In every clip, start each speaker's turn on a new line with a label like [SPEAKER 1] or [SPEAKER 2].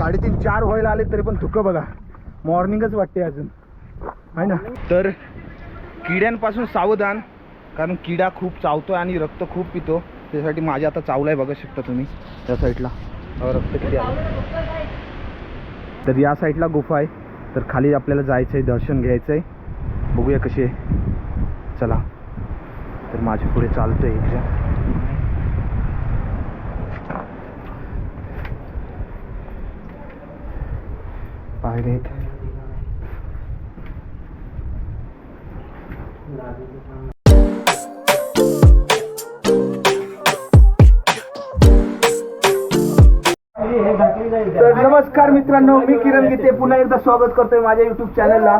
[SPEAKER 1] साडेतीन चार व्हायला आले तरी पण धुकं बघा. मॉर्निंगच वाटते अजून. आहे ना? तर किड्यांपासून सावधान कारण किडा खूप चावतो आणि रक्त खूप पितो. त्यासाठी माझ्या आता चावलाय बघू शकता तुम्ही. त्या साईडला. रक्त किती आहे तर या साईडला गुफा आहे. तर खाली आपल्याला जायचं आहे दर्शन घ्यायचं आहे बघूया कशी आहे चला. तर माझ्या पुढे चालतोय. आहे पायरे आहेत तर नमस्कार मित्रांनो मी किरण गीते. पुन्हा एकदा स्वागत करतोय माझ्या युट्यूब चॅनलला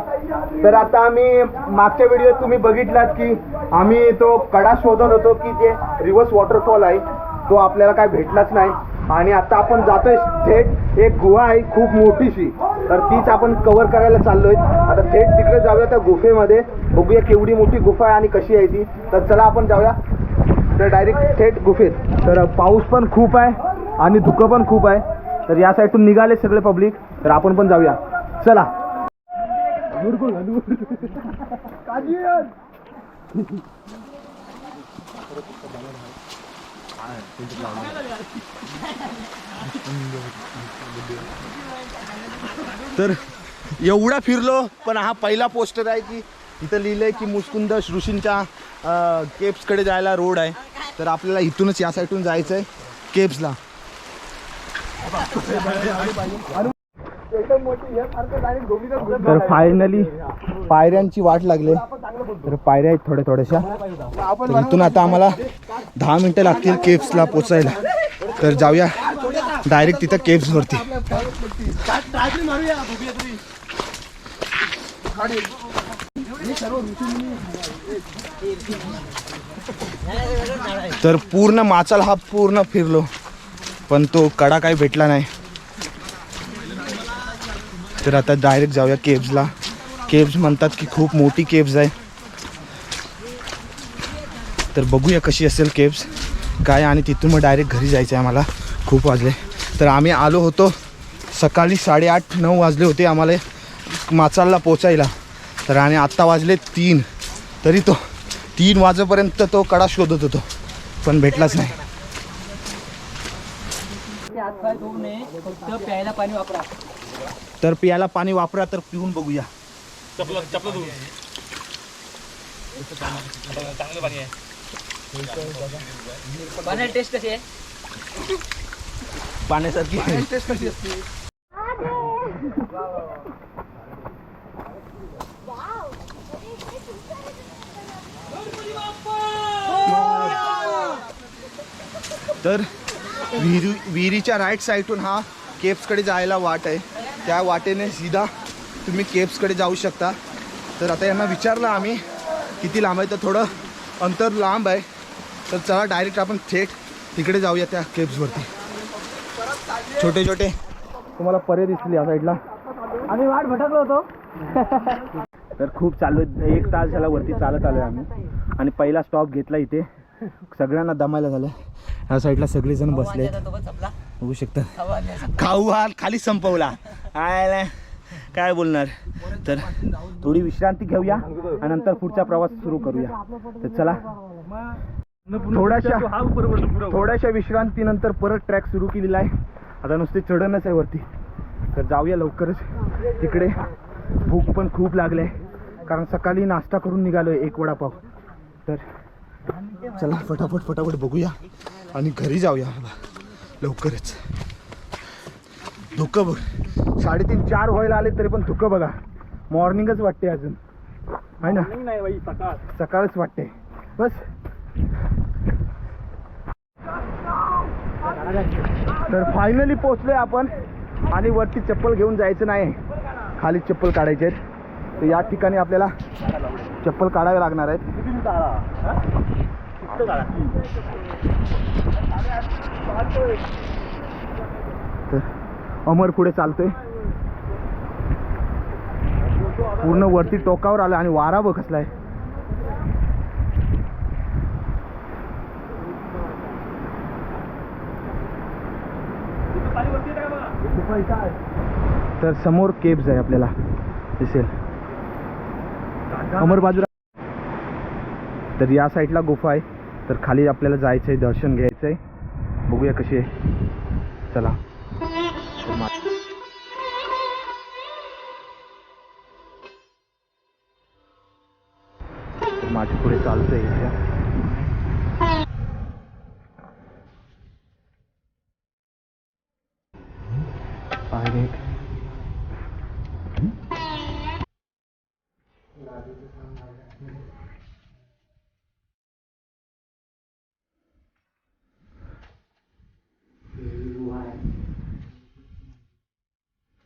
[SPEAKER 1] तर आता आम्ही मागच्या व्हिडिओत तुम्ही बघितलात की आम्ही तो कडा शोधत होतो की जे रिव्हर्स वॉटरफॉल आहे तो आपल्याला काय भेटलाच नाही. आणि आता आपण जातोय थेट एक गुहा आहे खूप मोठीशी. तर तीच आपण कव्हर करायला चाललोय. आता थेट तिकडे जाऊया त्या गुफेमध्ये. बघूया केवढी मोठी गुफा आहे आणि कशी आहे ती. तर चला आपण जाऊया. तर डायरेक्ट थेट गुफेत. तर पाऊस पण खूप आहे आणि धुकं पण खूप आहे. तर या साईडून निघाले सगळे पब्लिक तर आपण पण जाऊया. चला. तर एवढा फिरलो पण हा पहिला पोस्टर आहे की इथं लिहिलंय की मुस्कुंद ऋषींच्या केप्सकडे जायला रोड आहे. तर आपल्याला इथूनच या साईडून जायचं आहे केप्सला तर फायनली पायऱ्यांची वाट लागली. तर पायऱ्या आहेत थोड्या थोड्याशा. तर इथून आता आम्हाला दहा मिनटं लागतील केप्सला पोचायला. तर जाऊया डायरेक्ट तिथं केप्सवरती तर पूर्ण माचाल हा पूर्ण फिरलो. पण तो कडा काही भेटला नाही. तर आता डायरेक्ट जाऊया केव्जला केव्स म्हणतात की खूप मोठी केव्ज आहे. तर बघूया कशी असेल केव्स काय आणि तिथून मग डायरेक्ट घरी जायचं आहे आम्हाला. खूप वाजले. तर आम्ही आलो होतो सकाळी साडेआठ नऊ वाजले होते आम्हाला माचालला पोचायला. तर आणि आत्ता वाजले तीन. तरी तो तीन वाजेपर्यंत तो कडा शोधत होतो. पण भेटलाच नाही
[SPEAKER 2] फक्त प्यायला पाणी वापरा.
[SPEAKER 1] तर पियाला पाणी वापरा तर पिऊन बघूया.
[SPEAKER 2] पाण्याची टेस्ट कशी आहे?
[SPEAKER 1] पाण्यासारखी. तर विहिरी विहिरीच्या राईट साईडून हा केप्सकडे जायला वाट आहे. त्या वाटेने सीधा तुम्ही केप्सकडे जाऊ शकता. तर आता यांना विचारलं आम्ही किती लांब आहे? तर थोडं अंतर लांब आहे. तर चला डायरेक्ट आपण थेट तिकडे जाऊया त्या केप्सवरती. छोटे छोटे. तुम्हाला परे दिसले या साईडला
[SPEAKER 2] आम्ही वाट भटकलो होतो.
[SPEAKER 1] तर खूप चालू एक तास झाला वरती चालत आलोय आम्ही. आणि पहिला स्टॉप घेतला इथे. सगळ्यांना दमायला झालं. ह्या साईडला सगळेजण बसले बघू शकता. खाऊ हा खाली संपवला. काय काय बोलणार? तर थोडी विश्रांती घेऊया आणि नंतर पुढचा प्रवास सुरू करूया. तर चला. थोड्याशा थोड्याशा विश्रांतीनंतर परत ट्रॅक सुरू केलेला आहे. आता नुसते चढणच आहे वरती. तर जाऊया लवकरच. तिकडे भूक पण खूप लागले कारण सकाळी नाश्ता करून निघालोय एक वडापाव. तर चला फटाफट फटाफट बघूया आणि घरी जाऊया. लवकरच. धोकं बघ साडेतीन चार व्हायला आले तरी पण धुकं बघा. मॉर्निंगच वाटते अजून. आहे ना?
[SPEAKER 2] नाही बाई सकाळ.
[SPEAKER 1] सकाळच वाटते. बस. तर फायनली पोचलोय आपण आणि वरती चप्पल घेऊन जायचं नाही. खाली चप्पल काढायचे आहेत. तर या ठिकाणी आपल्याला चप्पल काढावे लागणार आहेत. तर अमर पुढे चालतोय. पूर्ण वरती टोकावर आलं आणि वारा बघ आहे तर समोर केब्स आहे आपल्याला. दिसेल. समोर बाजूला. तर या साईडला गुफा आहे. तर खाली आपल्याला जायचं आहे दर्शन घ्यायचं आहे बघूया कशी आहे. चला. तर मा- तर माझ्या पुढे चालतंय इथे आहे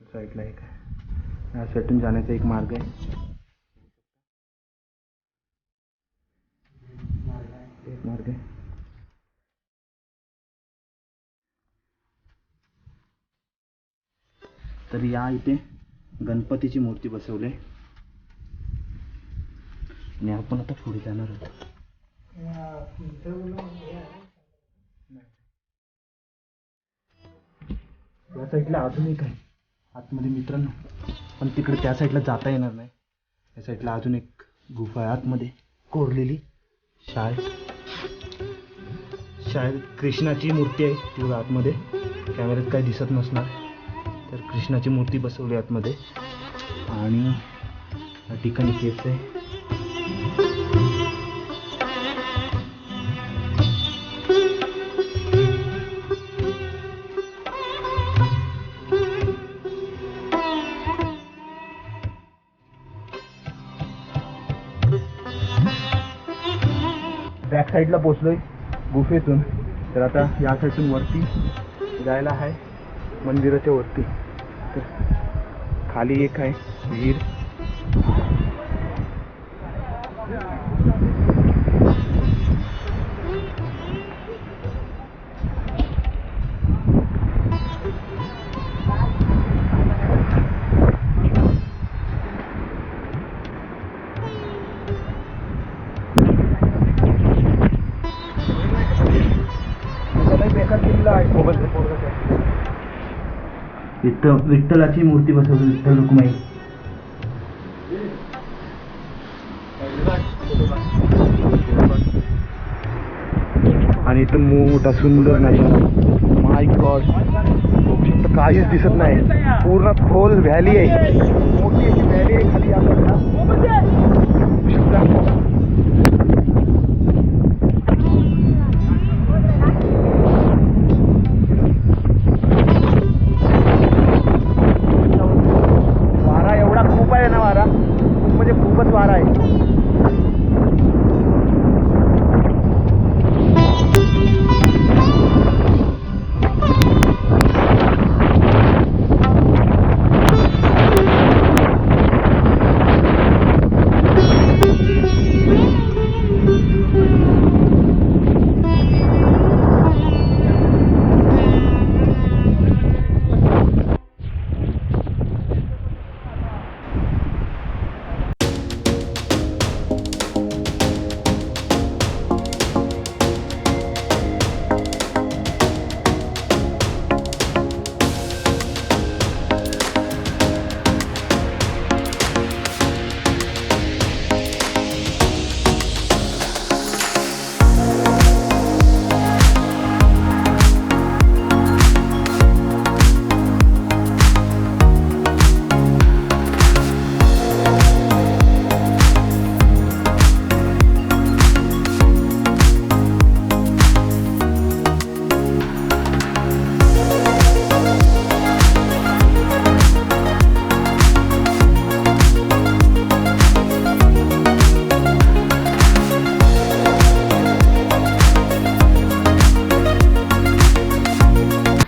[SPEAKER 1] साईडला एक आहे या साईडून जाण्याचा एक मार्ग आहे एक तर या इथे गणपतीची मूर्ती बसवली. आणि आपण आता पुढे जाणार आहोत. या साईडला अजून एक आहे. आतमध्ये मित्रांनो पण तिकडे त्या साईडला जाता येणार नाही. या साईडला अजून एक गुफा आहे. आतमध्ये कोरलेली शाळेत शाळेत कृष्णाची मूर्ती आहे ती बघा आतमध्ये. कॅमेऱ्यात काही दिसत नसणार. तर कृष्णाची मूर्ती बसवली आतमध्ये. आणि या ठिकाणी केस आहे. बॅक साईडला पोचलोय. गुफेतून. तर आता या साईडून वरती जायला आहे मंदिराच्या वरती. तर खाली एक आहे विहीर. विठ्ठलाची मूर्ती बसवली विठ्ठल रुक्माई. आणि इथं मोठा सुंदर नजारा माय गॉड काहीच दिसत नाही. पूर्ण खोल व्हॅली आहे. मोठी व्हॅली आहे खाली आपण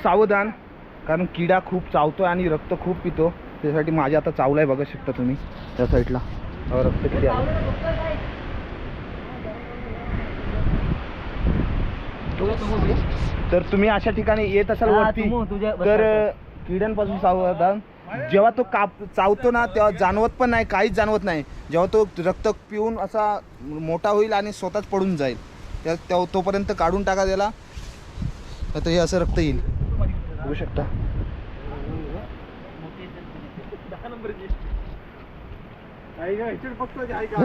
[SPEAKER 1] सावधान कारण किडा खूप चावतोय आणि रक्त खूप पितो. त्यासाठी माझ्या आता चावलाय बघू शकता तुम्ही त्या साईडला. रक्त किती आलं तर तुम्ही अशा ठिकाणी येत असाल वरती तर. किड्यांपासून सावधान. जेव्हा तो काप चावतो ना तेव्हा जाणवत पण नाही काहीच जाणवत नाही. जेव्हा तो रक्त पिऊन असा मोठा होईल आणि स्वतःच पडून जाईल. त्या- तोपर्यंत काढून टाका त्याला. तर हे असं रक्त येईल. बघू शकता.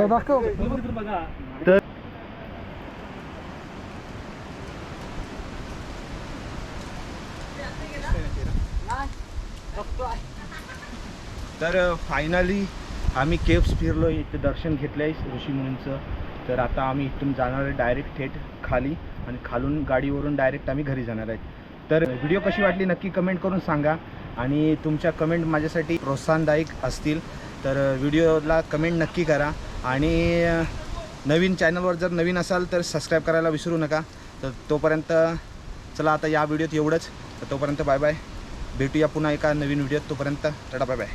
[SPEAKER 3] दाखव.
[SPEAKER 1] तर तर फायनली आम्ही केव्स फिरलो इथे दर्शन घेतलं आहे ऋषीमुनींचं तर आता आम्ही इथून जाणार आहे डायरेक्ट थेट खाली आणि खालून गाडीवरून डायरेक्ट आम्ही घरी जाणार आहे. तर व्हिडिओ कशी वाटली नक्की कमेंट करून सांगा. आणि तुमच्या कमेंट माझ्यासाठी प्रोत्साहनदायक असतील. तर व्हिडिओला कमेंट नक्की करा. आणि नवीन चॅनलवर जर नवीन असाल तर सबस्क्राईब करायला विसरू नका. तर तोपर्यंत चला आता या व्हिडिओत एवढंच. तर तोपर्यंत बाय बाय. भेटूया पुन्हा एका नवीन व्हिडिओत. तोपर्यंत टाटा बाय बाय.